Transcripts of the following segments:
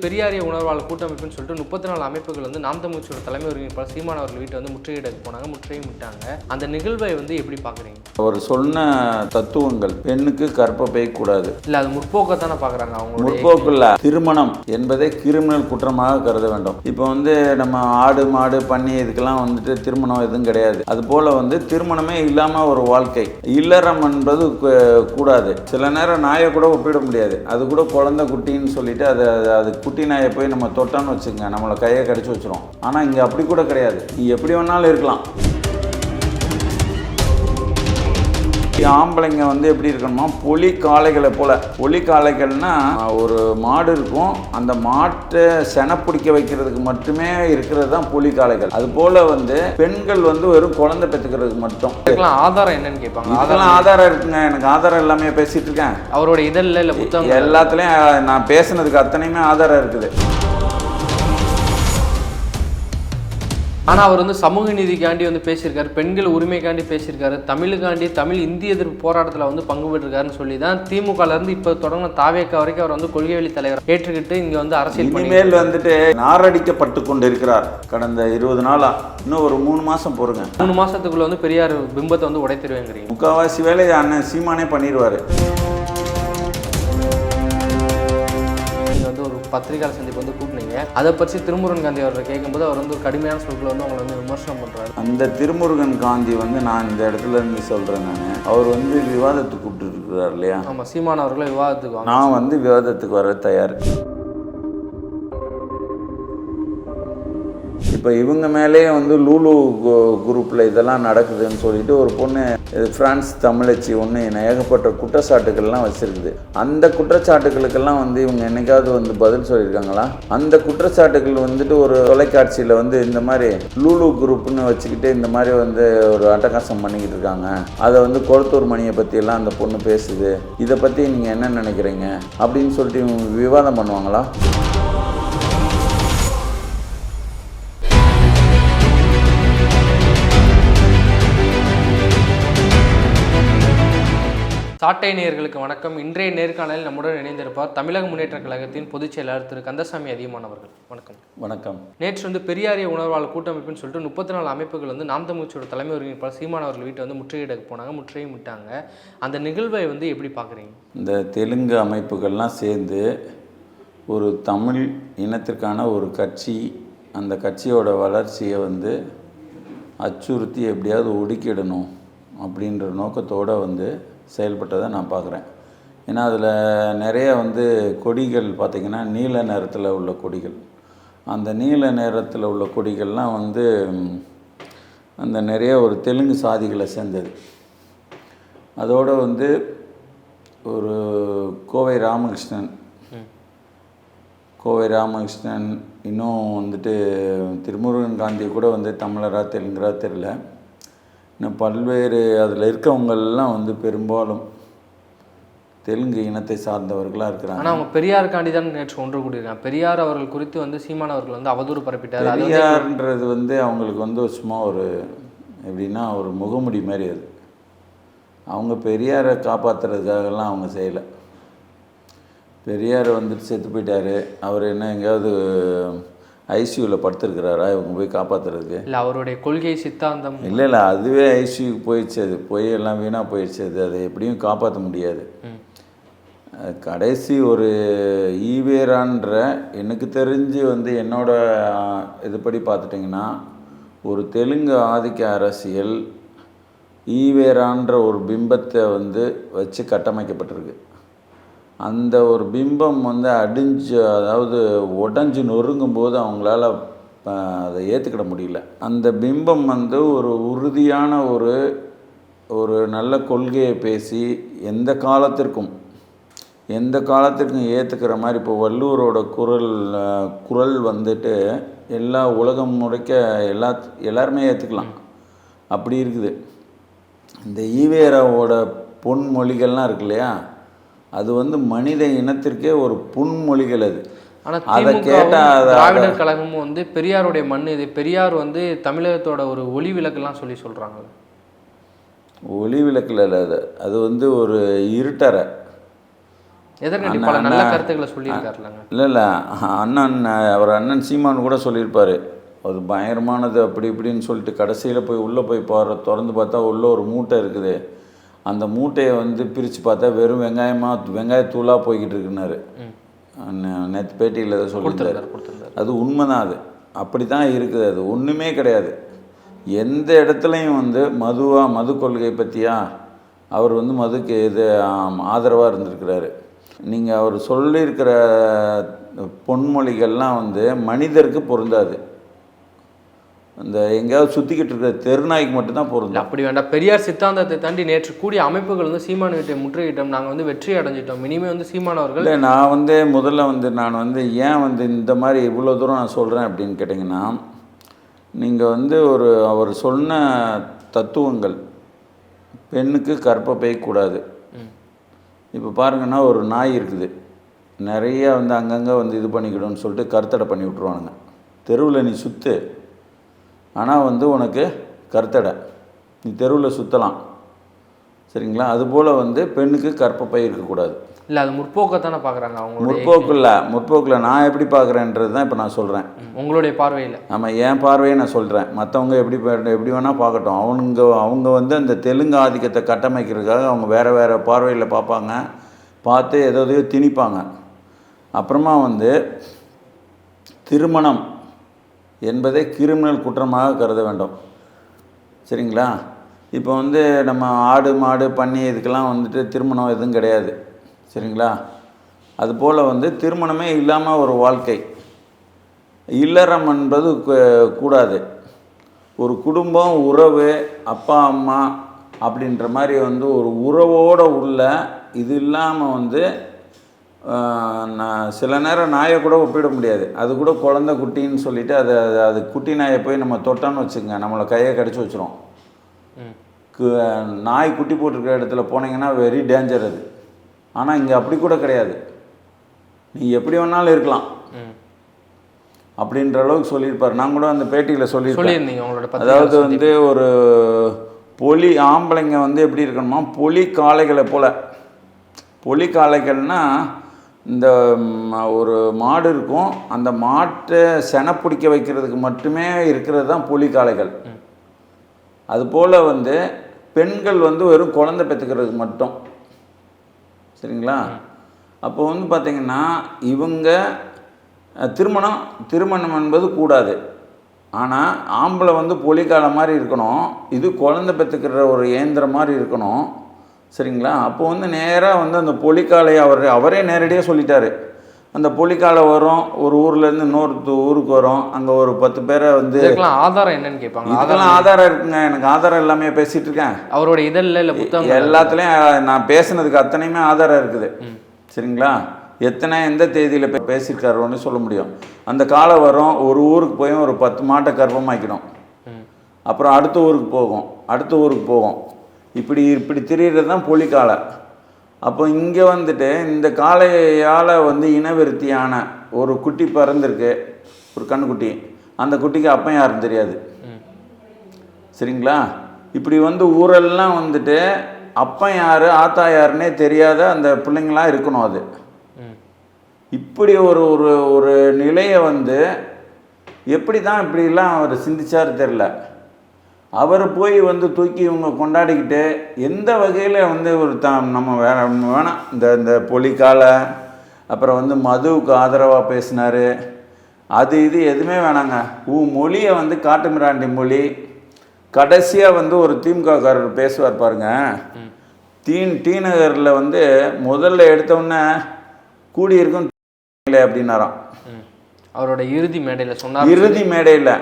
பெரியாரிய உணர்வாளர் கூட்டமைப்புன்னு சொல்லிட்டு முப்பத்தி நாலு அமைப்புகள் வந்து நாம் தமிழ்ச்சியோட தலைமை ஒருங்கிணைப்பாளர் சீமான் அவர்கள் வீட்டை வந்து முற்றுகையிட போனாங்க முற்றுகையும் விட்டாங்க. அந்த நிகழ்வை வந்து எப்படி பார்க்குறீங்க? அவர் சொன்ன தத்துவங்கள் பெண்ணுக்கு கற்பப்பை கூடாது இல்லை அது முற்போக்கத்தானே பார்க்குறாங்க அவங்களுடைய முற்போக்குள்ள திருமணம் என்பதை கிரிமினல் குற்றமாக கருத வேண்டும். இப்போ வந்து நம்ம ஆடு மாடு பண்ணி இதுக்கெல்லாம் வந்துட்டு திருமணம் எதுவும் கிடையாது. அது போல வந்து திருமணமே இல்லாம ஒரு வாழ்க்கை. இல்லறம் என்பது கூடாது. சில நேரம் நாயை கூட ஒப்பிட முடியாது. அது கூட குழந்தை குட்டின்னு சொல்லிட்டு அது- அது குட்டி நாயை போய் நம்ம தொட்டோன்னு வச்சுக்கோங்க நம்மளை கையை கடிச்சு வச்சிரும். ஆனால் இங்கே அப்படி கூட கிடையாது. நீ எப்படி வேணாலும் இருக்கலாம். ஆம்பளைங்க வந்து எப்படி இருக்கணுமா? பொலி காளைகளை போல. பொலி காளைகள்னா ஒரு மாடு இருக்கும். அந்த மாட்டை செனை பிடிக்க வைக்கிறதுக்கு மட்டுமே இருக்கிறது தான் பொலி காளைகள். அது போல வந்து பெண்கள் வந்து வெறும் குழந்தை பெற்றுக்கிறதுக்கு மட்டும். இதுக்கெல்லாம் ஆதாரம் என்னன்னு கேட்பாங்க. அதெல்லாம் ஆதாரம் இருக்குங்க. எனக்கு ஆதாரம் எல்லாமே பேசிட்டு இருக்கேன். அவரோட இதழில் இல்லை புத்தகம் எல்லாத்துலேயும் நான் பேசுனதுக்கு அத்தனையுமே ஆதாரம் இருக்குது. ஆனால் அவர் வந்து சமூக நீதிக்காண்டி வந்து பேசியிருக்காரு பெண்கள் உரிமைக்காண்டி பேசியிருக்காரு தமிழுக்காண்டி தமிழ் இந்திய எதிர்ப்பு போராட்டத்தில் வந்து பங்கு பெற்றிருக்காருன்னு சொல்லி தான் திமுகல இருந்து இப்போ தொடங்கின தாவேக்கா வரைக்கும் அவர் வந்து கொள்கை வழி தலைவர் ஏற்றுக்கிட்டு இங்கே வந்து அரசியல் இனிமேல் வந்துட்டு நாரடிக்கப்பட்டு கொண்டு இருக்கிறார் கடந்த இருபது நாளா இன்னும் ஒரு மூணு மாசம் பொறுங்க மூணு மாசத்துக்குள்ள வந்து பெரியார் பிம்பத்தை வந்து உடைத்திருவேங்கிறீங்க. முக்கால்வாசி வேலையை அண்ணன் சீமானே பண்ணிடுவார் நீங்க வந்து ஒரு பத்திரிகையாளர் சந்திப்பு வந்து கூட்டினீங்க அதை பற்றி திருமுருகன் காந்தி அவர்கிட்ட கேட்கும்போது அவர் வந்து ஒரு கடுமையான சொற்களை வந்து அவங்களை வந்து விமர்சனம் பண்றாரு. அந்த திருமுருகன் காந்தி வந்து நான் இந்த இடத்துல இருந்து சொல்கிறேன் நான். அவர் வந்து விவாதத்துக்கு கூப்பிட்டு இருக்கிறார் இல்லையா? ஆமா சீமான் அவர்களை விவாதத்துக்கு நான் வந்து விவாதத்துக்கு வர தயார். இப்போ இவங்க மேலேயே வந்து லூலு குரூப்பில் இதெல்லாம் நடக்குதுன்னு சொல்லிட்டு ஒரு பொண்ணு இது தமிழச்சி ஒன்று ஏகப்பட்ட குற்றச்சாட்டுகள்லாம் வச்சுருக்குது. அந்த குற்றச்சாட்டுகளுக்கெல்லாம் வந்து இவங்க என்னைக்காவது வந்து பதில் சொல்லியிருக்காங்களா? அந்த குற்றச்சாட்டுகள் வந்துட்டு ஒரு தொலைக்காட்சியில் வந்து இந்த மாதிரி லூலு குரூப்னு வச்சுக்கிட்டு இந்த மாதிரி வந்து ஒரு அட்டகாசம் பண்ணிக்கிட்டு இருக்காங்க. அதை வந்து கொளத்தூர் மணியை பற்றியெல்லாம் அந்த பொண்ணு பேசுது. இதை பற்றி நீங்கள் என்ன நினைக்கிறீங்க? அப்படின்னு சொல்லிட்டு இவங்க விவாதம் பண்ணுவாங்களா? சாட்டை நேயர்களுக்கு வணக்கம். இன்றைய நேர்காணலில் நம்முடன் இணைந்திருப்பார் தமிழக முன்னேற்ற கழகத்தின் பொதுச் செயலாளர் திரு. கந்தசாமி அதிகமானவர்கள் வணக்கம். வணக்கம். நேற்று வந்து பெரியாரிய உணர்வாளர் கூட்டமைப்புன்னு சொல்லிட்டு முப்பத்தி நாலு அமைப்புகள் வந்து நாம் தமிழ்ச்சியோட தலைமை ஒருங்கிணைப்பாளர் சீமான் அவர்கள் வீட்டை வந்து முற்றுகையிட போனாங்க முற்றுகையும் விட்டாங்க. அந்த நிகழ்வை வந்து எப்படி பார்க்குறீங்க? இந்த தெலுங்கு அமைப்புகள்லாம் சேர்ந்து ஒரு தமிழ் இனத்திற்கான ஒரு கட்சி அந்த கட்சியோட வளர்ச்சியை வந்து அச்சுறுத்தி எப்படியாவது ஒடுக்கிடணும் அப்படின்ற நோக்கத்தோடு வந்து செயல்பட்டதை நான் பார்க்குறேன். ஏன்னா அதில் நிறைய வந்து கொடிகள் பார்த்திங்கன்னா நீல நிறத்தில் உள்ள கொடிகள். அந்த நீல நிறத்தில் உள்ள கொடிகள்லாம் வந்து அந்த நிறைய ஒரு தெலுங்கு சாதிகளை சேர்ந்தது. அதோடு வந்து ஒரு கோவை ராமகிருஷ்ணன். கோவை ராமகிருஷ்ணன் இன்னும் வந்துட்டு திருமுருகன் காந்தி கூட வந்து தமிழரா தெலுங்கரா தெரில இன்னும் பல்வேறு அதில் இருக்கவங்கெல்லாம் வந்து பெரும்பாலும் தெலுங்கு இனத்தை சார்ந்தவர்களாக இருக்கிறாங்க. ஆனால் அவங்க பெரியாருக்காண்டி தான் நேற்று ஒன்று கூடியிருக்காங்க. பெரியார் அவர்கள் குறித்து வந்து சீமான் அவர்கள் வந்து அவதூறு பரப்பிட்டார். பெரியார்ன்றது வந்து அவங்களுக்கு வந்து சும்மா ஒரு எப்படின்னா ஒரு முகமுடி மாதிரி அது. அவங்க பெரியாரை காப்பாற்றுறதுக்காகலாம் அவங்க செய்யலை. பெரியார் வந்துட்டு செத்து போயிட்டாரு. அவர் என்ன எங்கேயாவது ஐசியூவில் படுத்திருக்கிறாரா? இவங்க போய் காப்பாற்றுறதுக்கு இல்லை அவருடைய கொள்கை சித்தாந்தம். இல்லை இல்லை அதுவே ஐசியூக்கு போயிடுச்சு அது. போய் எல்லாம் வீணாக போயிடுச்சு அது. அதை எப்படியும் காப்பாற்ற முடியாது. கடைசி ஒரு ஈவேரான்ற எனக்கு தெரிஞ்சு வந்து என்னோட இதுபடி பார்த்துட்டிங்கன்னா ஒரு தெலுங்கு ஆதிக்க அரசியல் ஈவேரான்ற ஒரு பிம்பத்தை வந்து வச்சு கட்டமைக்கப்பட்டிருக்கு. அந்த ஒரு பிம்பம் வந்து அடிஞ்சு அதாவது உடஞ்சி நொறுங்கும் போது அவங்களால அதை ஏற்றுக்கிட முடியல. அந்த பிம்பம் வந்து ஒரு உறுதியான ஒரு ஒரு நல்ல கொள்கையை பேசி எந்த காலத்திற்கும் எந்த காலத்திற்கும் ஏற்றுக்கிற மாதிரி இப்போ வள்ளுவரோட குரல் குரல் வந்துட்டு எல்லா உலகம் முறைக்க எல்லா எல்லாருமே ஏற்றுக்கலாம் அப்படி இருக்குது. இந்த ஈவேராவோட பொன்மொழிகள்லாம் இருக்கு இல்லையா? அது வந்து மனித இனத்திற்கே ஒரு புன்மொழிகள் அது. அதை திமுக கேட்டா அதை- திராவிடர் கழகமும் வந்து பெரியாருடைய மண் இது. பெரியார் வந்து தமிழகத்தோட ஒரு ஒளி விளக்குலாம் சொல்லி சொல்றாங்க. ஒளி விளக்கில் இல்லை அது. அது வந்து ஒரு பல நல்ல கருத்துக்களை சொல்லியிருக்காருலங்க இல்லை இல்லை. அண்ணன் அவர் அண்ணன் சீமான் கூட சொல்லியிருப்பார். அது பயங்கரமானது அப்படி இப்படின்னு சொல்லிட்டு கடைசியில் போய் உள்ளே போய் பாரு திறந்து பார்த்தா உள்ளே ஒரு மூட்டை இருக்குது. அந்த மூட்டையை வந்து பிரித்து பார்த்தா வெறும் வெங்காயமாக வெங்காயத்தூளாக போய்கிட்டு இருக்குன்னாரு நேற்று பேட்டியில் ஏதோ சொல்லியிருந்தாரு. அது உண்மைதான் அது. அப்படி தான் இருக்குது அது. ஒன்றுமே கிடையாது. எந்த இடத்துலையும் வந்து மதுவா மது கொள்கை பற்றியா அவர் வந்து மதுக்கு இது ஆதரவாக இருந்திருக்கிறாரு. நீங்கள் அவர் சொல்லியிருக்கிற பொன்மொழிகள்லாம் வந்து மனிதருக்கு பொருந்தாது. இந்த எங்கேயாவது சுற்றிக்கிட்டு இருக்கிற தெருநாய்க்கு மட்டும்தான் பொருந்தும். அப்படி வேண்டாம். பெரியார் சித்தாந்தத்தை தாண்டி நேற்று கூடிய அமைப்புகள் வந்து சீமான் வீட்டை முற்றுகையிட்டோம். நாங்கள் வந்து வெற்றி அடைஞ்சிட்டோம். இனிமே வந்து சீமான் அவர்கள் இல்லை நான் வந்து முதல்ல வந்து நான் வந்து ஏன் வந்து இந்த மாதிரி இவ்வளோ தூரம் நான் சொல்கிறேன் அப்படின்னு கேட்டிங்கன்னா நீங்கள் வந்து ஒரு அவர் சொன்ன தத்துவங்கள் பெண்ணுக்கு கற்பப்பை கூடாது ம். இப்போ பாருங்கன்னா ஒரு நாய் இருக்குது. நிறைய வந்து அங்கங்கே வந்து இது பண்ணிக்கிடும்னு சொல்லிட்டு கருத்தடை பண்ணி விட்ருவானுங்க தெருவில் நீ சுற்று ஆனால் வந்து உனக்கு கருத்தடை. நீ தெருவில் சுற்றலாம் சரிங்களா? அதுபோல் வந்து பெண்ணுக்கு கற்பப்பை இருக்கக்கூடாது. இல்ல அது முற்போக்கத்தானே பார்க்குறாங்க அவங்களுடைய முற்போக்கில் முற்போக்கில் நான் எப்படி பார்க்குறேன்றது தான் இப்போ நான் சொல்கிறேன் உங்களுடைய பார்வையில். ஆமாம் என் பார்வையை நான் சொல்கிறேன் மற்றவங்க எப்படி எப்படி வேணால் பார்க்கட்டும். அவனுங்க அவங்க வந்து அந்த தெலுங்கு ஆதிக்கத்தை கட்டமைக்கிறதுக்காக அவங்க வேறு வேறு பார்வையில் பார்ப்பாங்க. பார்த்து எதோ எதையோ திணிப்பாங்க. அப்புறமா வந்து திருமணம். என்பதை கிரிமினல் குற்றமாக கருத வேண்டும். சரிங்களா? இப்போ வந்து நம்ம ஆடு மாடு பண்ணி இதுக்கெல்லாம் வந்துட்டு திருமணம் எதுவும் கிடையாது. சரிங்களா? அதுபோல் வந்து திருமணமே இல்லாமல் ஒரு வாழ்க்கை. இல்லறம் என்பது கூடாது. ஒரு குடும்பம் உறவு அப்பா அம்மா அப்படின்ற மாதிரி வந்து ஒரு உறவோடு உள்ள இது இல்லாமல் வந்து நான் சில நேரம் நாயை கூட ஒப்பிட முடியாது. அது கூட குழந்தை குட்டின்னு சொல்லிட்டு அது அது- குட்டி நாயை போய் நம்ம தொட்டோன்னு வச்சுக்கோங்க. நம்மளை கையை கடிச்சு வச்சிரும். நாய் குட்டி போட்டிருக்கிற இடத்துல போனீங்கன்னா வெரி டேஞ்சர் அது. ஆனால் இங்கே அப்படி கூட கிடையாது. நீ எப்படி வேணாலும் இருக்கலாம். அப்படின்ற அளவுக்கு சொல்லியிருப்பார். நான் கூட அந்த பேட்டியில் சொல்லியிருப்பேன். அதாவது வந்து ஒரு பொலி ஆம்பளைங்க வந்து எப்படி இருக்கணுமா பொலி காளைகளை போல. பொலி காளைகள்னா இந்த ஒரு மாடு இருக்கும். அந்த மாட்டை செனை பிடிக்க வைக்கிறதுக்கு மட்டுமே இருக்கிறது தான் பொலி காளைகள் அதுபோல் வந்து பெண்கள் வந்து வெறும் குழந்தை பெற்றுக்கிறதுக்கு மட்டும். சரிங்களா? அப்போ வந்து பார்த்திங்கன்னா இவங்க திருமணம் திருமணம் என்பது கூடாது. ஆனால் ஆம்பளை வந்து பொலிக்கால மாதிரி இருக்கணும். இது குழந்தை பெற்றுக்கிற ஒரு இயந்திரம் மாதிரி இருக்கணும். சரிங்களா? அப்போ வந்து நேராக வந்து அந்த பொலிக்காலை அவர் அவரே நேரடியாக சொல்லிட்டாரு. அந்த பொலிக்காலை வரும் ஒரு ஊர்லேருந்து இன்னொரு ஊருக்கு வரும். அங்கே ஒரு பத்து பேரை வந்து ஆதாரம் என்னன்னு கேட்பாங்க. இதுக்கெல்லாம் ஆதாரம் இருக்குங்க. எனக்கு ஆதாரம் எல்லாமே பேசிகிட்டு இருக்கேன். அவரோட இதழில் இல்லை புத்தகம் எல்லாத்துலேயும் நான் பேசுனதுக்கு அத்தனையுமே ஆதாரம் இருக்குது. சரிங்களா? எத்தனை எந்த தேதியில் பேசியிருக்காருன்னு சொல்ல முடியும். அந்த காலம் வரும் ஒரு ஊருக்கு போய் ஒரு பத்து மாட்டை கர்ப்பமாக்கிடும். அப்புறம் அடுத்த ஊருக்கு போகும். அடுத்த ஊருக்கு போகும். இப்படி இப்படி திரியிறது தான் பொலிக்காலை. அப்போ இங்கே வந்துட்டு இந்த காளையால் வந்து இனவிருத்தியான ஒரு குட்டி பிறந்திருக்கு. ஒரு கண்ணுக்குட்டி. அந்த குட்டிக்கு அப்பன் யாரும் தெரியாது. சரிங்களா? இப்படி வந்து ஊரெல்லாம் வந்துட்டு அப்பன் யார் ஆத்தா யாருன்னே தெரியாத அந்த பிள்ளைங்களாம் இருக்கணும் அது. இப்படி ஒரு ஒரு ஒரு நிலையை வந்து எப்படி தான் இப்படிலாம் அவர் சிந்திச்சாரு தெரில அவர் போய் வந்து தூக்கி இவங்க கொண்டாடிக்கிட்டு எந்த வகையில் வந்து ஒரு த நம்ம வேற வேணாம் இந்த இந்த பொலிக்காலை அப்புறம் வந்து மதுவுக்கு ஆதரவாக பேசினார். அது இது எதுவுமே வேணாங்க. ஊ மொழியை வந்து காட்டுமிராண்டி மொழி. கடைசியாக வந்து ஒரு திமுககாரர் பேசுவார் பாருங்க. தீன் டி நகரில் வந்து முதல்ல எடுத்தோடனே கூடியிருக்கும் அப்படின்னாராம். அவரோட இறுதி மேடையில் சொன்னார். இறுதி மேடையில்.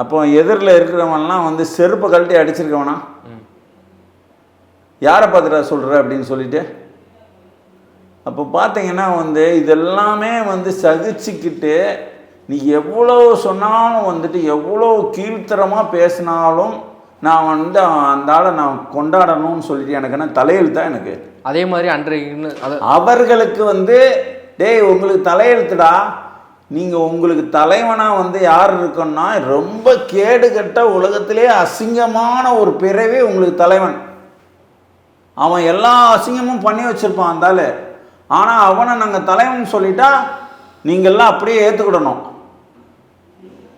அப்போ எதிரில் இருக்கிறவன்லாம் வந்து செருப்பை கழட்டி அடிச்சிருக்கவனா? யாரை பார்த்துட்டா சொல்கிற அப்படின்னு சொல்லிட்டு? அப்போ பார்த்தீங்கன்னா வந்து இதெல்லாமே வந்து சகிச்சுக்கிட்டு நீ எவ்வளோ சொன்னாலும் வந்துட்டு எவ்வளோ கீழ்த்தரமாக பேசினாலும் நான் வந்து அந்த ஆளை நான் கொண்டாடணும்னு சொல்லிட்டு எனக்கு என்ன தலையெழுத்தா எனக்கு? அதே மாதிரி அன்றைக்கு அவர்களுக்கு வந்து டேய் உங்களுக்கு தலையெழுத்துடா. நீங்கள் உங்களுக்கு தலைவனாக வந்து யார் இருக்கணும்னா ரொம்ப கேடு கட்ட உலகத்திலே அசிங்கமான ஒரு பிறவி உங்களுக்கு தலைவன். அவன் எல்லா அசிங்கமும் பண்ணி வச்சுருப்பான் அந்தால. ஆனால் அவனை நாங்கள் தலைவன் சொல்லிட்டா நீங்கள்லாம் அப்படியே ஏற்றுக்கிடணும்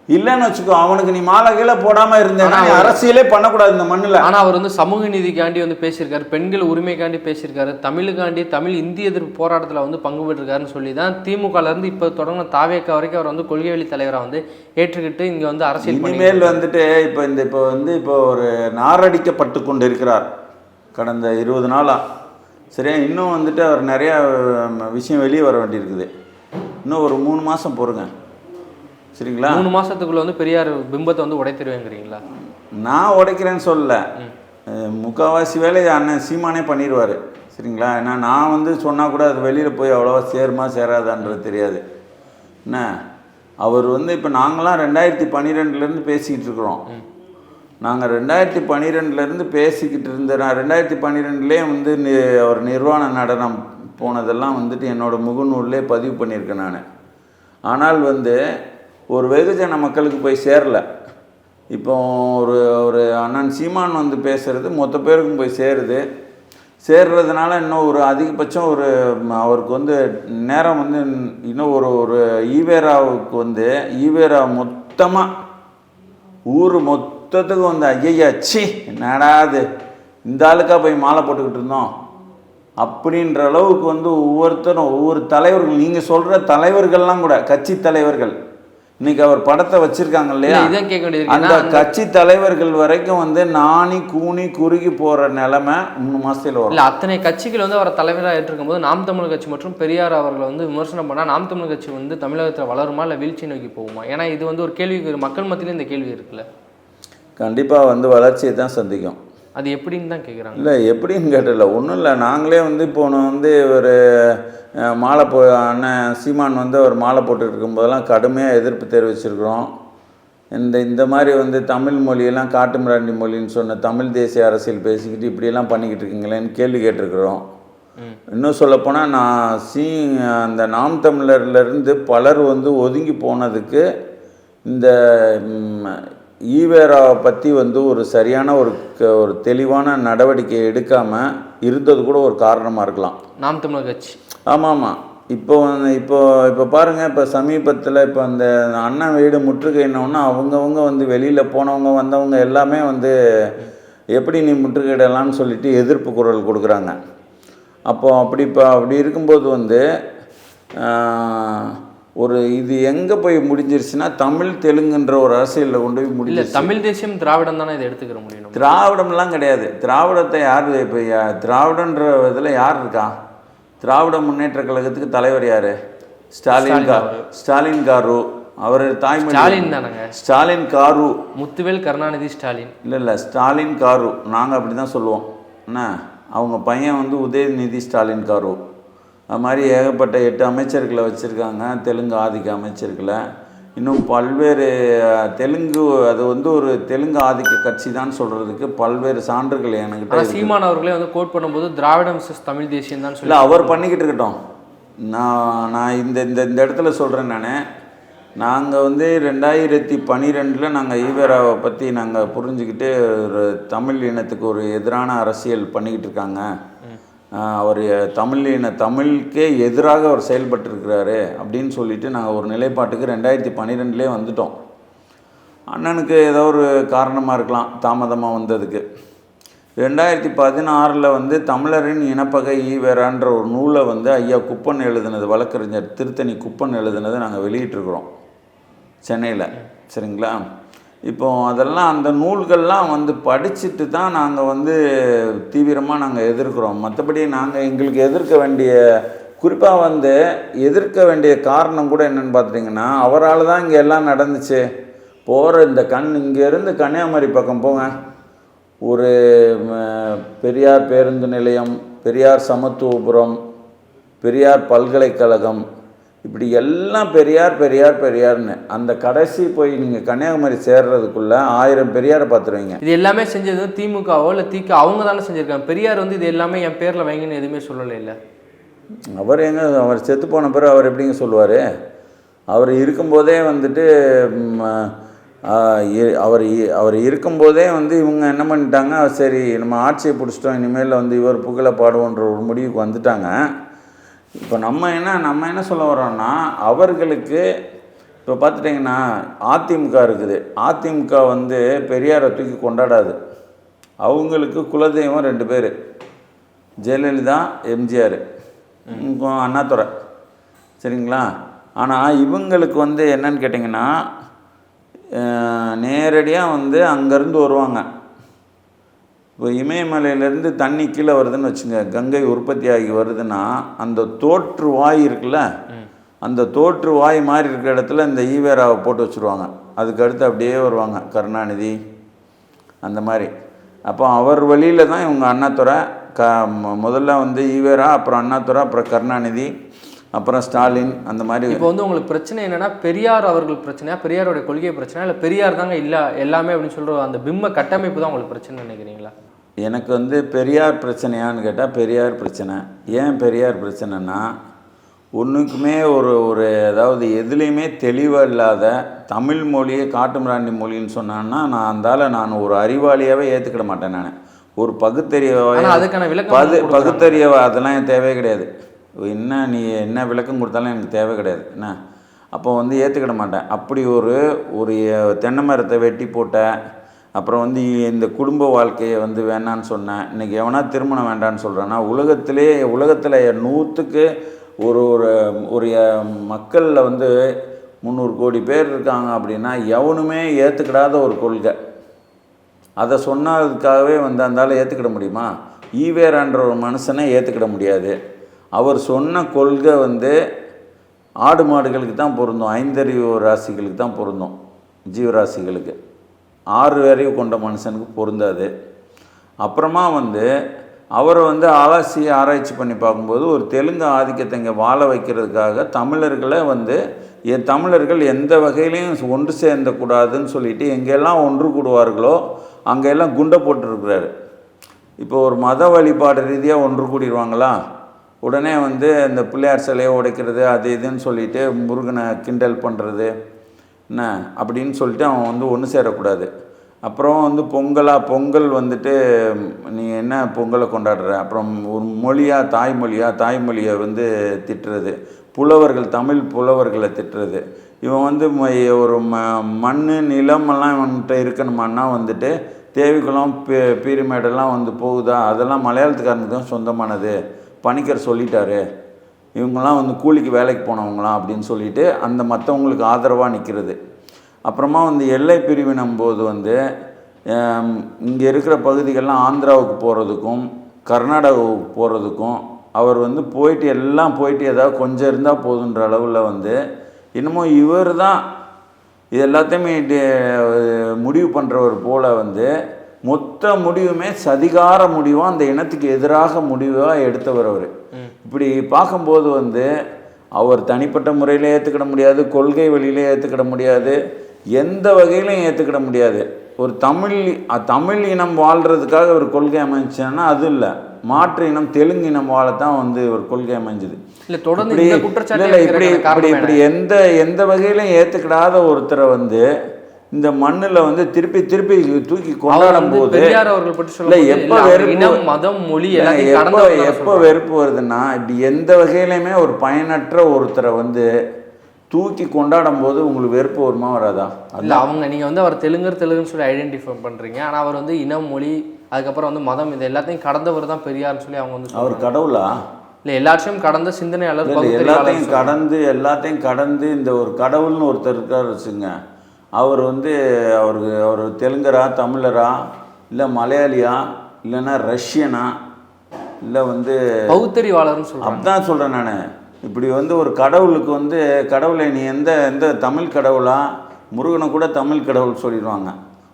இல்லைன்னு வச்சுக்கோ அவனுக்கு நீ மாலை கீழே போடாமல் இருந்தேன்னா அரசியலே பண்ணக்கூடாது இந்த மண்ணில். ஆனா அவர் வந்து சமூக நீதிக்காண்டி வந்து பேசியிருக்காரு பெண்கள் உரிமைக்காண்டி பேசியிருக்காரு தமிழுக்காண்டி தமிழ் இந்திய எதிர்ப்பு போராட்டத்துல வந்து பங்கு பெற்றிருக்காருன்னு சொல்லி தான் திமுகல இருந்து இப்போ தொடங்கின தாவேக்கா வரைக்கும் அவர் வந்து கொள்கை வழி தலைவரா வந்து ஏற்றுக்கிட்டு இங்க வந்து அரசியல் இனிமேல் வந்துட்டு இப்போ இந்த இப்போ வந்து இப்போ ஒரு நாரடிக்கப்பட்டு கொண்டு இருக்கிறார் கடந்த இருபது நாளாக சரியா? இன்னும் வந்துட்டு அவர் நிறையா விஷயம் வெளியே வர வேண்டியிருக்குது. இன்னும் ஒரு மூணு மாதம் பொறுங்க. சரிங்களா? மூணு மாசத்துக்குள்ள வந்து பெரியார் பிம்பத்தை வந்து உடைத்திருவேங்கிறீங்களா? நான் உடைக்கிறேன்னு சொல்லல. அஹ், முக்காவாசி வேலையை அண்ணன் சீமானே பண்ணிடுவார் சரிங்களா? ஏன்னா நான் வந்து சொன்னால் கூட அது வெளியில் போய் அவ்வளோவா சேருமா சேராதான்றது தெரியாது. என்ன? அவர் வந்து இப்போ நாங்களாம் ரெண்டாயிரத்தி பன்னிரெண்டுலேருந்து பேசிக்கிட்டு இருக்கிறோம். நாங்கள் ரெண்டாயிரத்தி பன்னிரெண்டுலேருந்து பேசிக்கிட்டு இருந்த நான் ரெண்டாயிரத்தி பன்னிரெண்டுலேயே வந்து அவர் நிர்வாண நடனம் போனதெல்லாம் வந்துட்டு என்னோடய முகநூல்லே பதிவு பண்ணியிருக்கேன் நான். ஆனால் வந்து ஒரு வெகுஜன மக்களுக்கு போய் சேரல. இப்போ ஒரு ஒரு அண்ணன் சீமான் வந்து பேசுகிறது மொத்த பேருக்கும் போய் சேருது. சேர்றதுனால இன்னும் ஒரு அதிகபட்சம் ஒரு அவருக்கு வந்து நேரம் வந்து இன்னும் ஒரு ஒரு ஈவேராவுக்கு வந்து ஈவேரா மொத்தமாக ஊர் மொத்தத்துக்கு வந்து ஐயா சி என்னடா இது? இந்த ஆளுக்கா போய் மாலை போட்டுக்கிட்டு இருந்தோம்? அப்படின்ற அளவுக்கு வந்து ஒவ்வொருத்தரும் ஒவ்வொரு தலைவர்கள் நீங்கள் சொல்கிற தலைவர்கள்லாம் கூட கட்சி தலைவர்கள் இன்னைக்கு அவர் படத்தை வச்சிருக்காங்க இல்லையா? இல்ல, இதான் கேட்க வேண்டியது அந்த கட்சி தலைவர்கள் வரைக்கும் வந்து நாணி கூனி குறுகி போகிற நிலைமை மூணு மாசத்துல வரும். இல்ல அத்தனை கட்சிகள் வந்து அவரை தலைவரா ஏற்றிருக்கும் போது நாம் தமிழர் கட்சி மற்றும் பெரியார் அவர்களை வந்து விமர்சனம் பண்ணா நாம் தமிழர் கட்சி வந்து தமிழகத்துல வளருமா இல்ல வீழ்ச்சி நோக்கி போகுமா? ஏன்னா இது வந்து ஒரு கேள்வி மக்கள் மத்தியிலும் இந்த கேள்வி இருக்குல்ல. கண்டிப்பாக வந்து வளர்ச்சியை தான் சந்திக்கும். அது எப்படின்னு தான் கேக்குறாங்க. இல்லை எப்படின்னு கேட்டல ஒன்றும் இல்லை. நாங்களே வந்து இப்போ ஒன்று வந்து ஒரு மாலை போ அண்ணன் சீமான் வந்து அவர் மாலை போட்டுட்டு இருக்கும்போதெல்லாம் கடுமையாக எதிர்ப்பு தெரிவிச்சிருக்கிறோம். இந்த இந்த மாதிரி வந்து தமிழ் மொழியெல்லாம் காட்டு மிராண்டி மொழின்னு சொன்ன தமிழ் தேசிய அரசியல் பேசிக்கிட்டு இப்படியெல்லாம் பண்ணிக்கிட்டு இருக்கீங்களேன்னு கேள்வி கேட்டிருக்கிறோம். இன்னும் சொல்லப்போனால் நான் சீ அந்த நாம் தமிழர்லேருந்து பலர் வந்து ஒதுங்கி போனதுக்கு இந்த ஈவேராவை பற்றி வந்து ஒரு சரியான ஒரு க- ஒரு தெளிவான நடவடிக்கை எடுக்காமல் இருந்தது கூட ஒரு காரணமாக இருக்கலாம். நாம் தமிழர் கட்சி. ஆமாம். ஆமாம் இப்போ வந்து இப்போ இப்போ பாருங்கள் இப்போ சமீபத்தில் இப்போ அந்த அண்ணன் வீடு முற்றுகையினோன்னா அவங்கவங்க வந்து வெளியில் போனவங்க வந்தவங்க எல்லாமே வந்து எப்படி நீ முற்றுகையிடலாம்னு சொல்லிட்டு எதிர்ப்பு குரல் கொடுக்குறாங்க. அப்போ அப்படி இப்போ அப்படி இருக்கும்போது வந்து ஒரு இது எங்கே போய் முடிஞ்சிருச்சுன்னா தமிழ் தெலுங்குன்ற ஒரு அரசியலில் கொண்டு போய் முடிஞ்சிருச்சு. தமிழ் தேசியம் திராவிடம் தானே இதை எடுத்துக்கிற முடியும். திராவிடம்லாம் கிடையாது. திராவிடத்தை யார் இப்போ திராவிடன்ற இதில் யார் இருக்கா? திராவிட முன்னேற்ற கழகத்துக்கு தலைவர் யார்? ஸ்டாலின் கா ஸ்டாலின் காரு. அவர் தாய்மொழி ஸ்டாலின் தானங்க. ஸ்டாலின் காரு. முத்துவேல் கருணாநிதி ஸ்டாலின். இல்லை இல்லை ஸ்டாலின் காரு. நாங்கள் அப்படி தான் சொல்லுவோம். என்ன? அவங்க பையன் வந்து உதயநிதி ஸ்டாலின் காரு. அது மாதிரி ஏகப்பட்ட எட்டு அமைச்சர்களை வச்சுருக்காங்க. தெலுங்கு ஆதிக்க அமைச்சர்களை. இன்னும் பல்வேறு தெலுங்கு அது வந்து ஒரு தெலுங்கு ஆதிக்க கட்சி தான் சொல்கிறதுக்கு பல்வேறு சான்றுகள் என்கிட்ட. சீமான் அவர்களே வந்து கோட் பண்ணும்போது திராவிடம் தமிழ் தேசியம் தான் சொல்லி இல்லை அவர் பண்ணிக்கிட்டு இருக்கட்டும். நான் நான் இந்த இந்த இந்த இடத்துல சொல்கிறேன் நான். நாங்கள் வந்து ரெண்டாயிரத்தி பன்னிரெண்டில் நாங்கள் ஈவேராவை பற்றி நாங்கள் புரிஞ்சுக்கிட்டு ஒரு தமிழ் இனத்துக்கு ஒரு எதிரான அரசியல் பண்ணிக்கிட்டு இருக்காங்க. அவர் தமிழின தமிழுக்கே எதிராக அவர் செயல்பட்டிருக்கிறாரு அப்படின்னு சொல்லிட்டு நாங்கள் ஒரு நிலைப்பாட்டுக்கு ரெண்டாயிரத்தி பன்னிரெண்டுலேயே வந்துட்டோம். அண்ணனுக்கு ஏதோ ஒரு காரணமாக இருக்கலாம் தாமதமாக வந்ததுக்கு. ரெண்டாயிரத்தி பதினாறில் வந்து தமிழரின் இனப்பகை ஈவேரான்ற ஒரு நூலை வந்து ஐயா குப்பன் எழுதுனது வழக்கறிஞர் திருத்தணி குப்பன் எழுதுனது நாங்கள் வெளியிட்டிருக்கிறோம். சென்னையில். சரிங்களா? இப்போ அதெல்லாம் அந்த நூல்கள்லாம் வந்து படிச்சுட்டு தான் நாங்கள் வந்து தீவிரமாக நாங்கள் எதிர்க்கிறோம். மற்றபடி நாங்கள் எங்களுக்கு எதிர்க்க வேண்டிய குறிப்பாக வந்து எதிர்க்க வேண்டிய காரணம் கூட என்னென்னு பார்த்துட்டிங்கன்னா அவரால் தான் இங்கே எல்லாம் நடந்துச்சு. போகிற இந்த கண் இங்கேருந்து கன்னியாகுமரி பக்கம் போங்க. ஒரு பெரியார் பேருந்து நிலையம் பெரியார் சமத்துவபுரம் பெரியார் பல்கலைக்கழகம் இப்படி எல்லாம் பெரியார் பெரியார் பெரியார்னு அந்த கடைசி போய் நீங்கள் கன்னியாகுமரி சேர்றதுக்குள்ள ஆயிரம் பெரியாரை பார்த்துருவீங்க. இது எல்லாமே செஞ்சது திமுகவோ இல்ல திக அவங்க தானே செஞ்சிருக்காங்க. பெரியார் வந்து இது எல்லாமே என் பேர்ல வைங்கன்னு எதுவுமே சொல்லலை இல்ல. அவர் எங்க அவர் செத்து போன பிறகு அவர் எப்படிங்க சொல்லுவார்? அவர் இருக்கும்போதே வந்துட்டு அவர் அவர் இருக்கும்போதே வந்து இவங்க என்ன பண்ணிட்டாங்க? சரி நம்ம ஆட்சியை பிடிச்சிட்டோம். இனிமேல் வந்து இவர் புகழ பாடுவோன்ற ஒரு முடிவுக்கு வந்துட்டாங்க. இப்போ நம்ம என்ன நம்ம என்ன சொல்ல வரோம்னா அவர்களுக்கு இப்போ பார்த்துட்டிங்கன்னா அதிமுக இருக்குது. அதிமுக வந்து பெரியாரை தூக்கி கொண்டாடாது. அவங்களுக்கு குலதெய்வம் ரெண்டு பேர். ஜெயலலிதா எம்ஜிஆர். அண்ணாதுரை சரிங்களா? ஆனால் இவங்களுக்கு வந்து என்னன்னு கேட்டிங்கன்னா நேரடியாக வந்து அங்கேருந்து வருவாங்க. இப்போ இமயமலையிலேருந்து தண்ணி கீழே வருதுன்னு வச்சுங்க கங்கை உற்பத்தி ஆகி வருதுன்னா அந்த தோற்று வாய் இருக்குல்ல அந்த தோற்று வாய் மாதிரி இருக்கிற இடத்துல இந்த ஈவேராவை போட்டு வச்சுருவாங்க. அதுக்கு அடுத்து அப்படியே வருவாங்க கருணாநிதி அந்த மாதிரி. அப்போ அவர் வழியில் தான் இவங்க அண்ணாத்துறை க முதல்ல வந்து ஈவேரா அப்புறம் அண்ணாத்துறை அப்புறம் கருணாநிதி அப்புறம் ஸ்டாலின் அந்த மாதிரி. இப்போ வந்து உங்களுக்கு பிரச்சனை என்னன்னா பெரியார் அவர்கள் பிரச்சனையா பெரியாரோட கொள்கை பிரச்சனை இல்லை பெரியார் தாங்க இல்லை எல்லாமே அப்படின்னு சொல்கிற அந்த பிம்ம கட்டமைப்பு தான் உங்களுக்கு பிரச்சனை நினைக்கிறீங்களா? எனக்கு வந்து பெரியார் பிரச்சனையான்னு கேட்டால் பெரியார் பிரச்சனை. ஏன் பெரியார் பிரச்சனைனா ஒன்றுக்குமே ஒரு ஒரு அதாவது எதுலேயுமே தெளிவாக இல்லாத தமிழ் மொழியை காட்டுமிராண்டி மொழின்னு சொன்னான்னா நான் அந்தால நான் ஒரு அறிவாளியாகவே ஏற்றுக்கிட மாட்டேன் நான். ஒரு பகுத்தறிவாக அதுக்கான விளக்கம் பகு கொடுக்குறாங்க. பகுத்தறிவு அதெல்லாம் எனக்கு தேவையே கிடையாது. என்ன நீ என்ன விளக்கம் கொடுத்தாலும் எனக்கு தேவை கிடையாது. என்ன? அப்போ வந்து ஏற்றுக்கிட மாட்டேன். அப்படி ஒரு ஒரு தென்னை மரத்தை வெட்டி போட்ட அப்புறம் வந்து இந்த குடும்ப வாழ்க்கையை வந்து வேணான்னு சொன்னேன். இன்றைக்கி எவனா திருமணம் வேண்டான்னு சொல்கிறான்னா உலகத்திலே உலகத்தில் நூற்றுக்கு ஒரு ஒரு ஒரு மக்களில் வந்து முந்நூறு கோடி பேர் இருக்காங்க அப்படின்னா எவனுமே ஏற்றுக்கிடாத ஒரு கொள்கை. அதை சொன்னதுக்காகவே வந்து அந்தால ஏற்றுக்கிட முடியுமா? ஈவேரான்ற ஒரு மனுஷனை ஏற்றுக்கிட முடியாது. அவர் சொன்ன கொள்கை வந்து ஆடு மாடுகளுக்கு தான் பொருந்தும் ஐந்தறிவு ராசிகளுக்கு தான் பொருந்தும் ஜீவராசிகளுக்கு. ஆறு அறிவு கொண்ட மனுஷனுக்கு பொருந்தாது. அப்புறமா வந்து அவரை வந்து ஆராய்ச்சி ஆராய்ச்சி பண்ணி பார்க்கும்போது ஒரு தெலுங்கு ஆதிக்கத்தை இங்கே வாழ வைக்கிறதுக்காக தமிழர்களை வந்து என் தமிழர்கள் எந்த வகையிலையும் ஒன்று சேர்ந்தக்கூடாதுன்னு சொல்லிட்டு எங்கெல்லாம் ஒன்று கூடுவார்களோ அங்கெல்லாம் குண்டை போட்டுருக்கிறாரு. இப்போ ஒரு மத வழிபாடு ரீதியாக ஒன்று கூடிடுவாங்களா? உடனே வந்து இந்த பிள்ளையார் சிலையை உடைக்கிறது அது இதுன்னு சொல்லிட்டு முருகனை கிண்டல் பண்ணுறது என்ன அப்படின்னு சொல்லிட்டு அவன் வந்து ஒன்று சேரக்கூடாது. அப்புறம் வந்து பொங்கலாக பொங்கல் வந்துட்டு நீ என்ன பொங்கலை கொண்டாடுற? அப்புறம் ஒரு மொழியாக தாய்மொழியாக தாய்மொழியை வந்து திட்டுறது. புலவர்கள் தமிழ் புலவர்களை திட்டுறது. இவன் வந்து ம- ஒரு ம மண் நிலமெல்லாம் இவன்கிட்ட இருக்கணுமான்னா வந்துட்டு தேவிக்குளம் பீ பீரிமேடெல்லாம் வந்து போகுதா? அதெல்லாம் மலையாளத்துக்காரனுக்கு தான் சொந்தமானது. பணிக்கர் சொல்லிட்டாரு. இவங்கெல்லாம் வந்து கூலிக்கு வேலைக்கு போனவங்களாம் அப்படின்னு சொல்லிட்டு அந்த மற்றவங்களுக்கு ஆதரவாக நிற்கிறது அப்புறமா வந்து எல்லை பிரிவினம் போது வந்து இங்கே இருக்கிற பகுதிகள்லாம் ஆந்திராவுக்கு போகிறதுக்கும் கர்நாடகாவுக்கு போகிறதுக்கும் அவர் வந்து போயிட்டு எல்லாம் போயிட்டு ஏதாவது கொஞ்சம் இருந்தால் போதுன்ற அளவில் வந்து இன்னமும் இவர் தான் இது எல்லாத்தையுமே முடிவு பண்ணுறவர் போல் வந்து மொத்த முடிவுமே சதிகார முடிவாக அந்த இனத்துக்கு எதிராக முடிவாக எடுத்தவர் அவர். இப்படி பார்க்கும்போது வந்து அவர் தனிப்பட்ட முறையில் ஏற்றுக்கிட முடியாது கொள்கை வழியில ஏற்றுக்கிட முடியாது எந்த வகையிலும் ஏற்றுக்கிட முடியாது. ஒரு தமிழ் தமிழ் இனம் வாழ்கிறதுக்காக ஒரு கொள்கை அமைச்சுன்னா அது இல்லை. மாற்று இனம் தெலுங்கு இனம் வாழத்தான் வந்து ஒரு கொள்கை அமைஞ்சுது. இல்ல தொடர்ந்து இப்படி இப்படி இப்படி? எந்த எந்த வகையிலும் ஏற்றுக்கிடாத ஒருத்தரை வந்து இந்த மண்ணில் வந்து திருப்பி திருப்பி தூக்கி கொண்டாடும் போது இல்ல, எப்ப வெறுப்பு- மதம் மொழி எப்போ எப்போ. வெறுப்பு வருதுன்னா இப்படி எந்த வகையிலுமே ஒரு பயனற்ற ஒருத்தரை வந்து தூக்கி கொண்டாடும் போது உங்களுக்கு வெறுப்பு வருமா வராதா இல்ல அவங்க நீங்க வந்து அவர் தெலுங்கர் தெலுங்குன்னு சொல்லி ஐடென்டிஃபை பண்றீங்க ஆனா அவர் வந்து இனம் மொழி அதுக்கப்புறம் வந்து மதம் இது எல்லாத்தையும் கடந்தவர் தான் பெரியார்னு சொல்லி அவங்க வந்து அவர். கடவுளா இல்ல எல்லாத்தையும் கடந்த சிந்தனையாளர் எல்லாத்தையும். கடந்து எல்லாத்தையும் கடந்து இந்த ஒரு கடவுள்னு ஒருத்தர் இருக்கார் வச்சுங்க அவர் வந்து அவருக்கு அவர் தெலுங்கரா தமிழரா இல்லை மலையாளியா இல்லைன்னா ரஷ்யனா இல்லை வந்து பகுத்தறிவாளர்னு சொல்றாங்க. அப்படிதான் சொல்கிறேன் நான். இப்படி வந்து ஒரு கடவுளுக்கு வந்து கடவுளை நீ எந்த எந்த தமிழ் கடவுளா முருகனை கூட தமிழ் கடவுள் சொல்லிடுவாங்க.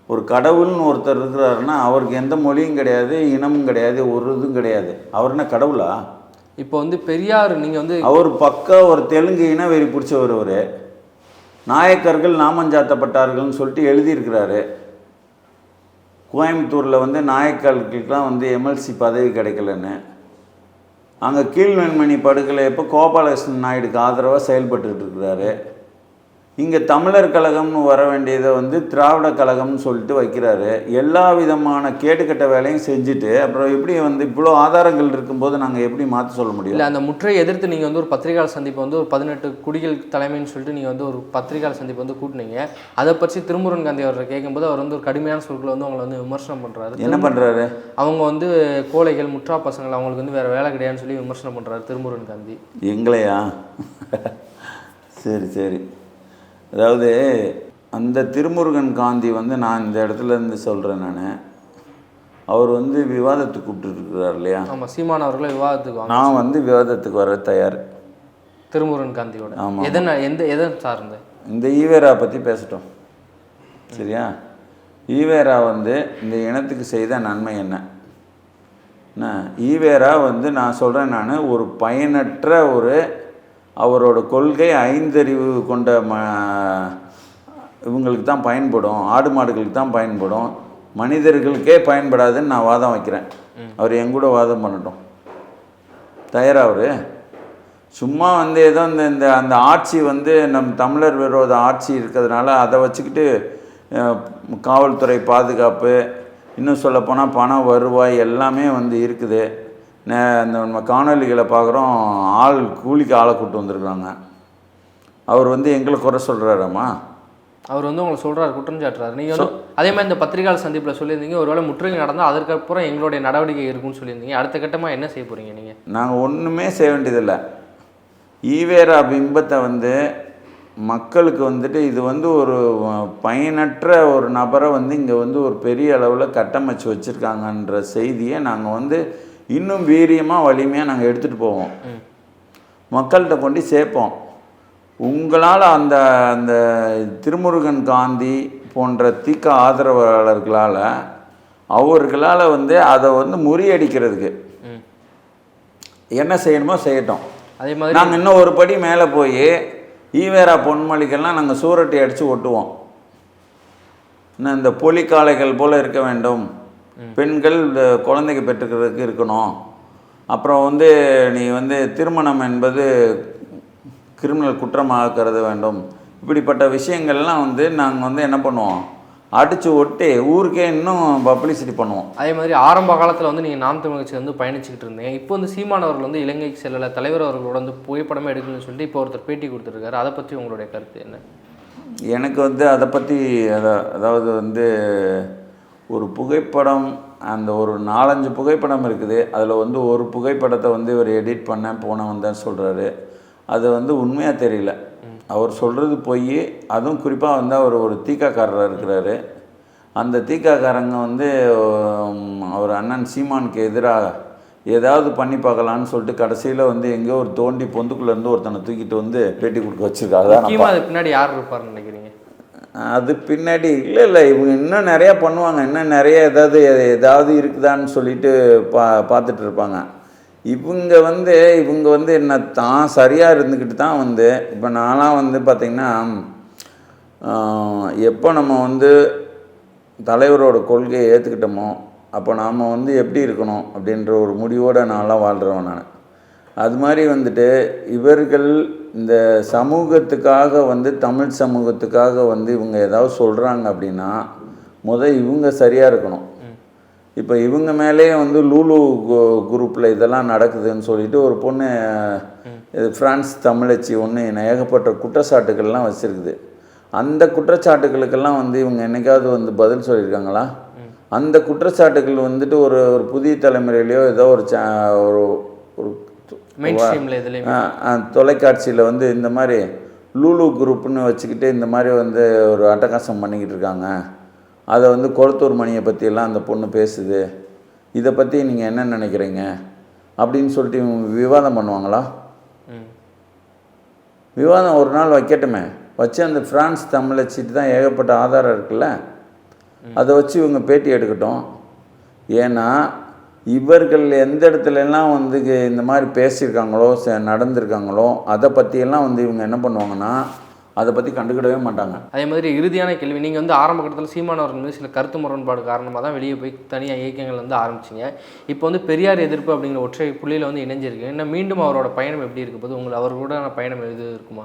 ஒரு கடவுள்னு ஒருத்தர் இருக்கிறாருன்னா அவருக்கு எந்த மொழியும் கிடையாது இனமும் கிடையாது ஒரு இதுவும் கிடையாது. அவர் என்ன கடவுளா? இப்போ வந்து பெரியார் நீங்க வந்து அவர் பக்கா ஒரு தெலுங்கு இன வெறி பிடிச்சவர் அவர். நாயக்கர்கள் நாமஞ்சாத்தப்பட்டார்கள்னு சொல்லிட்டு எழுதியிருக்கிறாரு. கோயம்புத்தூரில் வந்து நாயக்கர்களுக்கெல்லாம் வந்து எம்எல்சி பதவி கிடைக்கலன்னு. அங்கே கீழ்வெண்மணி படுகொலை எப்போ கோபாலகிருஷ்ணன் நாயுடுக்கு ஆதரவாக செயல்பட்டுக்கிட்டு இருக்கிறாரு. இங்கே தமிழர் கழகம்னு வர வேண்டியதை வந்து திராவிட கழகம்னு சொல்லிட்டு வைக்கிறாரு. எல்லா விதமான கேடுகட்ட வேலையும் செஞ்சுட்டு அப்புறம் எப்படி வந்து இவ்வளோ ஆதாரங்கள் இருக்கும்போது நாங்கள் எப்படி மாற்ற சொல்ல முடியும்? இல்லை அந்த முற்றையை எதிர்த்து நீங்கள் வந்து ஒரு பத்திரிகையாளர் சந்திப்பு வந்து ஒரு பதினெட்டு குடிகள் தலைமைன்னு சொல்லிட்டு நீங்கள் வந்து ஒரு பத்திரிகையாளர் சந்திப்பு வந்து கூட்டினீங்க. அதை பற்றி திருமுருகன் காந்தி அவரை கேட்கும்போது அவர் வந்து ஒரு கடுமையான சொற்களை வந்து அவங்களை வந்து விமர்சனம் பண்ணுறாரு என்ன பண்ணுறாரு அவங்க வந்து கோழைகள் முற்றா பசங்கள் அவங்களுக்கு வந்து வேறு வேலை கிடையாதுன்னு சொல்லி விமர்சனம் பண்ணுறாரு திருமுருகன் காந்தி. எங்களையா? சரி சரி. அதாவது அந்த திருமுருகன் காந்தி வந்து நான் இந்த இடத்துல இருந்து சொல்கிறேன் நான். அவர் வந்து விவாதத்துக்கு கூப்பிட்டுருக்கிறார் இல்லையா? ஆமாம் சீமான் அவர்களை விவாதத்துக்கு நான் வந்து விவாதத்துக்கு வர தயார். திருமுருகன் காந்தியோட. ஆமா. எதன எந்த எதை சார்ந்து? இந்த ஈவேரா பற்றி பேசட்டும். சரியா? ஈவேரா வந்து இந்த இனத்துக்கு செய்த நன்மை என்ன? என்ன? ஈவேரா வந்து நான் சொல்கிறேன் நான் ஒரு பயனற்ற ஒரு அவரோட கொள்கை ஐந்தறிவு கொண்ட ம இவங்களுக்கு தான் பயன்படும். ஆடு மாடுகளுக்கு தான் பயன்படும். மனிதர்களுக்கே பயன்படாதுன்னு நான் வாதம் வைக்கிறேன். அவர் என் கூட வாதம் பண்ணட்டும். தயாரா அவரு? சும்மா வந்து ஏதோ இந்த இந்த அந்த ஆட்சி வந்து நம் தமிழர் விரோத ஆட்சி இருக்கிறதுனால அதை வச்சுக்கிட்டு காவல்துறை பாதுகாப்பு இன்னும் சொல்லப்போனால் பணம் வருவாய் எல்லாமே வந்து இருக்குது. அந்த நம்ம காணொலிகளை பார்க்குறோம் ஆள் கூலிக்கு ஆளை கூட்டு வந்திருக்காங்க அவர் வந்து எங்களை குறை சொல்கிறாராம்மா அவர் வந்து உங்களை சொல்றாரு குற்றம் சாட்டுறாரு. நீங்கள் வந்து அதே மாதிரி இந்த பத்திரிகையாளர் சந்திப்பில் சொல்லியிருந்தீங்க ஒருவேளை முற்றுகை நடந்தால் அதற்கப்புறம் எங்களுடைய நடவடிக்கை இருக்குன்னு சொல்லியிருந்தீங்க. அடுத்த கட்டமாக என்ன செய்ய போறீங்க நீங்கள் நாங்கள் ஒன்றுமே செய்ய வேண்டியதில்லை. ஈவேரா பிம்பத்தை வந்து மக்களுக்கு வந்துட்டு இது வந்து ஒரு பயனற்ற ஒரு நபரை வந்து இங்கே வந்து ஒரு பெரிய அளவில் கட்டமைச்சு வச்சுருக்காங்கன்ற செய்தியை நாங்கள் வந்து இன்னும் வீரியமாக வலிமையாக நாங்கள் எடுத்துகிட்டு போவோம். மக்கள்கிட்ட கொண்டு சேர்ப்போம். உங்களால் அந்த அந்த திருமுருகன் காந்தி போன்ற தீக்க ஆதரவாளர்களால் அவர்களால் வந்து அதை வந்து முறியடிக்கிறதுக்கு என்ன செய்யணுமோ செய்யட்டும். அதே மாதிரி நாங்கள் இன்னும் ஒரு படி மேலே போய் ஈவேரா பொன்மொழிக்கெல்லாம் நாங்கள் சூரட்டி அடித்து ஒட்டுவோம். இன்னும் இந்த பொலிக்காளைகள் போல் இருக்க வேண்டும். பெண்கள் குழந்தைக்கு பெற்றுக்கிறதுக்கு இருக்கணும். அப்புறம் வந்து நீ வந்து திருமணம் என்பது கிரிமினல் குற்றமாக கருத வேண்டும். இப்படிப்பட்ட விஷயங்கள்லாம் வந்து நாங்கள் வந்து என்ன பண்ணுவோம்? அடித்து ஒட்டி ஊருக்கே இன்னும் பப்ளிசிட்டி பண்ணுவோம். அதே மாதிரி ஆரம்ப காலத்தில் வந்து நீங்கள் நாம் தமிழ் வந்து பயணிச்சுக்கிட்டு இருந்தீங்க. இப்போ வந்து சீமான் அவர்கள் வந்து இலங்கைக்கு செல்லலை. தலைவர் அவர்களோட வந்து புகைப்படமே எடுக்கணும்னு சொல்லிட்டு இப்போ ஒருத்தர் பேட்டி கொடுத்துருக்காரு. அதை பற்றி உங்களுடைய கருத்து என்ன? எனக்கு வந்து அதை பற்றி அத அதாவது வந்து ஒரு புகைப்படம் அந்த ஒரு நாலஞ்சு புகைப்படம் இருக்குது. அதில் வந்து ஒரு புகைப்படத்தை வந்து இவர் எடிட் பண்ண போன வந்தேன்னு சொல்கிறாரு அது வந்து உண்மையாக தெரியல. அவர் சொல்கிறது பொய் அதுவும் குறிப்பாக வந்து அவர் ஒரு தீக்காக்காரராக இருக்கிறாரு. அந்த தீக்காக்காரங்க வந்து அவர் அண்ணன் சீமானுக்கு எதிராக ஏதாவது பண்ணி பார்க்கலான்னு சொல்லிட்டு கடைசியில் வந்து எங்கேயோ ஒரு தோண்டி பொந்துக்குள்ளேருந்து ஒருத்தனை தூக்கிட்டு வந்து பேட்டி கொடுக்க அதுக்கு பின்னாடி யார் இருப்பார்னு நினைக்கிறீங்க? அது பின்னாடி இல்லை இல்லை இவங்க இன்னும் நிறையா பண்ணுவாங்க. இன்னும் நிறைய ஏதாவது ஏதாவது இருக்குதான்னு சொல்லிட்டு பா பார்த்துட்டு இருப்பாங்க. இவங்க வந்து இவங்க வந்து என்ன தான் சரியாக இருந்துக்கிட்டு தான் வந்து இப்போ நானாம் வந்து பார்த்திங்கன்னா எப்போ நம்ம வந்து தலைவரோட கொள்கையை ஏற்றுக்கிட்டோமோ அப்போ நாம் வந்து எப்படி இருக்கணும் அப்படின்ற ஒரு முடிவோடு நான்லாம் வாழ்கிறவன் நான். அது மாதிரி வந்துட்டு இவர்கள் இந்த சமூகத்துக்காக வந்து தமிழ் சமூகத்துக்காக வந்து இவங்க ஏதாவது சொல்கிறாங்க அப்படின்னா முத இவங்க சரியாக இருக்கணும். இப்போ இவங்க மேலேயே வந்து லூலு குரூப்பில் இதெல்லாம் நடக்குதுன்னு சொல்லிட்டு ஒரு பொண்ணு இது பிரான்ஸ் தமிழச்சி ஒன்று ஏகப்பட்ட குற்றச்சாட்டுகள்லாம் வச்சுருக்குது. அந்த குற்றச்சாட்டுகளுக்கெல்லாம் வந்து இவங்க என்னைக்காவது வந்து பதில் சொல்லியிருக்காங்களா? அந்த குற்றச்சாட்டுகள் வந்துட்டு ஒரு ஒரு புதிய தலைமுறையிலையோ ஏதோ ஒரு சே ஒரு ஒரு தொலைக்காட்சியில் வந்து இந்த மாதிரி லூலு குரூப்னு வச்சுக்கிட்டு இந்த மாதிரி வந்து ஒரு அட்டகாசம் பண்ணிக்கிட்டு இருக்காங்க. அதை வந்து கொளத்தூர் மணியை பற்றியெல்லாம் அந்த பொண்ணு பேசுது. இதை பற்றி நீங்கள் என்ன நினைக்கிறீங்க? அப்படின்னு சொல்லிட்டு இவங்க விவாதம் பண்ணுவாங்களா? ம். விவாதம் ஒரு நாள் வைக்கட்டுமே. வச்சு அந்த பிரான்ஸ் தமிழச்சிட்டு தான் ஏகப்பட்ட ஆதாரம் இருக்குல்ல? அதை வச்சு இவங்க பேட்டி எடுக்கட்டும். ஏன்னா இவர்கள் எந்த இடத்துல எல்லாம் வந்து இந்த மாதிரி பேசியிருக்காங்களோ ச- நடந்திருக்காங்களோ அதை பற்றியெல்லாம் வந்து இவங்க என்ன பண்ணுவாங்கன்னா அதை பற்றி கண்டுக்கிடவே மாட்டாங்க. அதே மாதிரி இறுதியான கேள்வி நீங்கள் வந்து ஆரம்ப கட்டத்தில் சீமானவர்கள் மீது சில கருத்து முரண்பாடு காரணமாக தான் வெளியே போய் தனியாக இயக்கங்கள் வந்து ஆரம்பிச்சிங்க. இப்போ வந்து பெரியார் எதிர்ப்பு அப்படிங்கிற ஒற்றை புள்ளியில் வந்து இணைஞ்சிருக்கு. இன்னும் மீண்டும் அவரோட பயணம் எப்படி இருக்க? போது உங்களை அவர்களோட பயணம் எது இருக்குமா?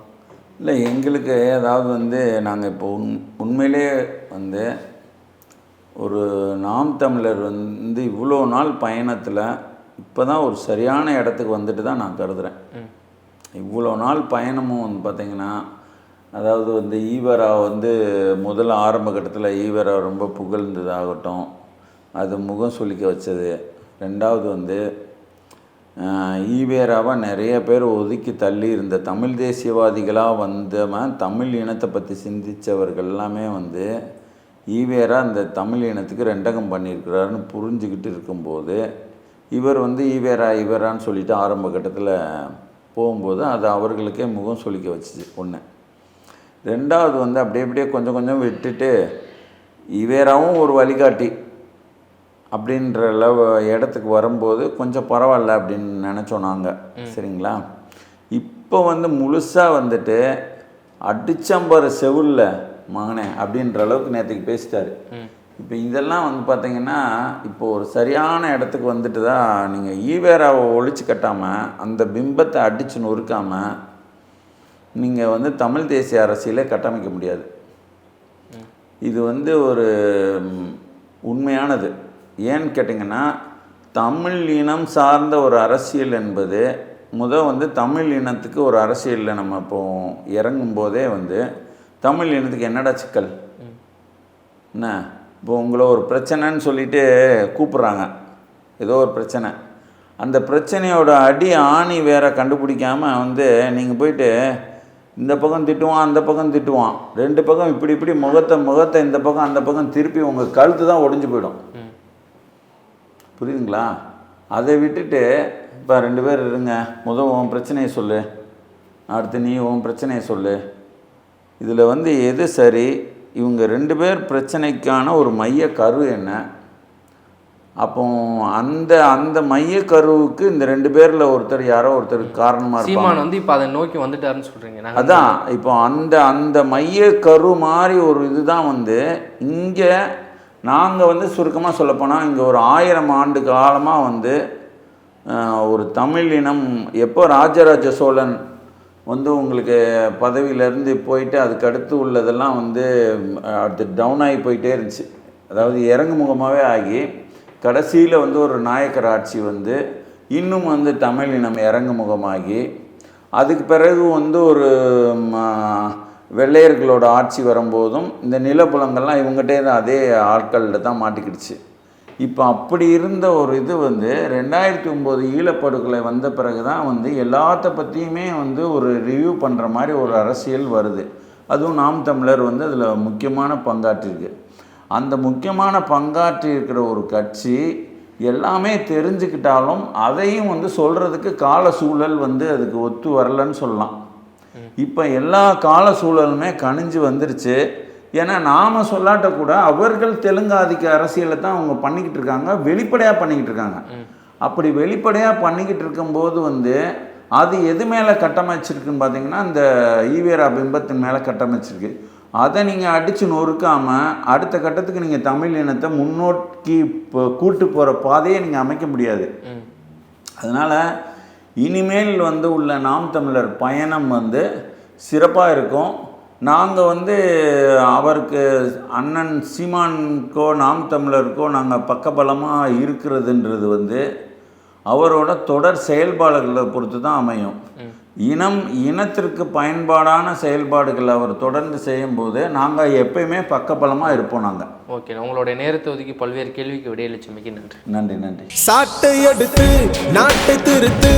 இல்லை எங்களுக்கு அதாவது வந்து நாங்கள் இப்போ உண் உண்மையிலே வந்து ஒரு நாம் தமிழர் வந்து இவ்வளோ நாள் பயணத்தில் இப்போ தான் ஒரு சரியான இடத்துக்கு வந்துட்டு தான் நான் கருதுகிறேன் இவ்வளோ நாள் பயணமும் வந்து பார்த்திங்கன்னா அதாவது வந்து ஈவரா வந்து முதல்ல ஆரம்ப கட்டத்தில் ஈவரா ரொம்ப புகழ்ந்ததாகட்டும் அது முகம் சுளிக்க வச்சது. ரெண்டாவது வந்து ஆஹ், ஈவேராவை நிறைய பேர் ஒதுக்கி தள்ளி இருந்த தமிழ் தேசியவாதிகளாக வந்தவன் தமிழ் இனத்தை பற்றி சிந்தித்தவர்கள் எல்லாமே வந்து ஈவேரா இந்த தமிழ் இனத்துக்கு ரெண்டகம் பண்ணியிருக்கிறாருன்னு புரிஞ்சுக்கிட்டு இருக்கும்போது இவர் வந்து ஈவேரா ஈவேரான்னு சொல்லிட்டு ஆரம்ப கட்டத்தில் போகும்போது அது அவர்களுக்கே முகம் சுளிக்க வச்சுச்சு ஒன்று ரெண்டாவது வந்து அப்படியே அப்படியே கொஞ்சம் கொஞ்சம் விட்டுட்டு ஈவேராவும் ஒரு வழிகாட்டி அப்படின்ற லெவ இடத்துக்கு வரும்போது கொஞ்சம் பரவாயில்ல அப்படின்னு நினச்சோம் நாங்கள் சரிங்களா? இப்போ வந்து முழுசாக வந்துட்டு அடிச்சம்பர செவுல்ல மகனே அப்படின்ற அளவுக்கு நேற்றுக்கு பேசிட்டாரு. இப்போ இதெல்லாம் வந்து பார்த்தீங்கன்னா இப்போ ஒரு சரியான இடத்துக்கு வந்துட்டு தான் நீங்கள் ஈவேராவை ஒழிச்சு கட்டாமல் அந்த பிம்பத்தை அடித்து நொறுக்காமல் நீங்கள் வந்து தமிழ் தேசிய அரசியலை கட்டமைக்க முடியாது. இது வந்து ஒரு உண்மையானது. ஏன்னு கேட்டிங்கன்னா தமிழ் இனம் சார்ந்த ஒரு அரசியல் என்பது முத வந்து தமிழ் இனத்துக்கு ஒரு அரசியலில் நம்ம இப்போ இறங்கும் போதே வந்து தமிழ் இனத்துக்கு என்னடா சிக்கல்? என்ன? இப்போ உங்களை ஒரு பிரச்சனைன்னு சொல்லிட்டு கூப்பிட்றாங்க. ஏதோ ஒரு பிரச்சனை. அந்த பிரச்சனையோட அடி ஆணி வேற கண்டுபிடிக்காம வந்து நீங்கள் போயிட்டு இந்த பக்கம் திட்டுவான் அந்த பக்கம் திட்டுவான். ரெண்டு பக்கம் இப்படி இப்படி முகத்தை முகத்தை இந்த பக்கம் அந்த பக்கம் திருப்பி உங்கள் கழுத்து தான் ஒடிஞ்சு போயிடும். புரியுதுங்களா? அதை விட்டுட்டு இப்போ ரெண்டு பேர் இருங்க. முத உன் பிரச்சனையை சொல்லு. அடுத்து நீ உன் பிரச்சனையை சொல்லு. இதில் வந்து எது சரி? இவங்க ரெண்டு பேர் பிரச்சனைக்கான ஒரு மைய கரு என்ன? அப்போ அந்த அந்த மைய கருவுக்கு இந்த ரெண்டு பேரில் ஒருத்தர் யாரோ ஒருத்தர் காரணமாக சீமான் வந்து இப்போ அதை நோக்கி வந்துட்டாருன்னு சொல்றீங்க. நாங்க அதான் இப்போ அந்த அந்த மைய கரு மாதிரி ஒரு இதுதான் வந்து இங்கே நாங்கள் வந்து சுருக்கமாக சொல்லப்போனால் இங்கே ஒரு ஆயிரம் ஆண்டு காலமாக வந்து ஒரு தமிழ் இனம் எப்போ ராஜராஜ சோழன் வந்து உங்களுக்கு பதவியிலேருந்து போயிட்டு அதுக்கு அடுத்து உள்ளதெல்லாம் வந்து அடுத்து டவுன் ஆகி போயிட்டே இருந்துச்சு. அதாவது இறங்கு முகமாகவே ஆகி கடைசியில் வந்து ஒரு நாயக்கர் ஆட்சி வந்து இன்னும் வந்து தமிழ் இனம் இறங்கு முகமாகி அதுக்கு பிறகு வந்து ஒரு ம, வெள்ளையர்களோட ஆட்சி வரும்போதும் இந்த நிலப்புலங்கள்லாம் இவங்ககிட்டே தான் அதே ஆட்கள்கிட்ட தான் மாட்டிக்கிடுச்சு. இப்போ அப்படி இருந்த ஒரு இது வந்து ரெண்டாயிரத்தி ஒம்பது ஈழப்படுகொலை வந்த பிறகு தான் வந்து எல்லாத்த பற்றியுமே வந்து ஒரு ரிவ்யூ பண்ணுற மாதிரி ஒரு அரசியல் வருது. அதுவும் நாம் தமிழர் வந்து அதில் முக்கியமான பங்காற்றிருக்கு. அந்த முக்கியமான பங்காற்றி இருக்கிற ஒரு கட்சி எல்லாமே தெரிஞ்சுக்கிட்டாலும் அதையும் வந்து சொல்கிறதுக்கு கால சூழல் வந்து அதுக்கு ஒத்து வரலன்னு சொல்லலாம். இப்போ எல்லா கால சூழலுமே கணிஞ்சு வந்துருச்சு. ஏன்னா நாம சொல்லாட்ட கூட அவர்கள் தெலுங்கு ஆதிக்க அரசியலை தான் அவங்க பண்ணிக்கிட்டு இருக்காங்க வெளிப்படையாக பண்ணிக்கிட்டு இருக்காங்க. அப்படி வெளிப்படையாக பண்ணிக்கிட்டு இருக்கும்போது வந்து அது எது மேலே கட்டமைச்சிருக்குன்னு பார்த்தீங்கன்னா இந்த ஈவேரா பிம்பத்தின் மேலே கட்டமைச்சிருக்கு. அதை நீங்கள் அடித்து நொறுக்காமல் அடுத்த கட்டத்துக்கு நீங்கள் தமிழ் இனத்தை முன்னோக்கி இப்போ கூட்டு போகிற பாதையை நீங்கள் அமைக்க முடியாது. அதனால் இனிமேல் வந்து உள்ள நாம் தமிழர் பயணம் வந்து சிறப்பாக இருக்கும். நாங்கள் வந்து அவருக்கு அண்ணன் சீமானுக்கோ நாம் தமிழருக்கோ நாங்கள் பக்கபலமாக இருக்கிறதுன்றது வந்து அவரோட தொடர் செயல்பாடுகளை பொறுத்து தான் அமையும் இனம் இனத்திற்கு பயன்பாடான செயல்பாடுகள் அவர் தொடர்ந்து செய்யும்போது நாங்கள் எப்பயுமே பக்கபலமாக இருப்போம் நாங்கள் ஓகே உங்களுடைய நேரத்தை ஒதுக்கி பல்வேறு கேள்விக்கு விடையளிச்சமைக்கு நன்றி. நன்றி நன்றி. சாட்டை எடுத்து நாட்டை திருத்து.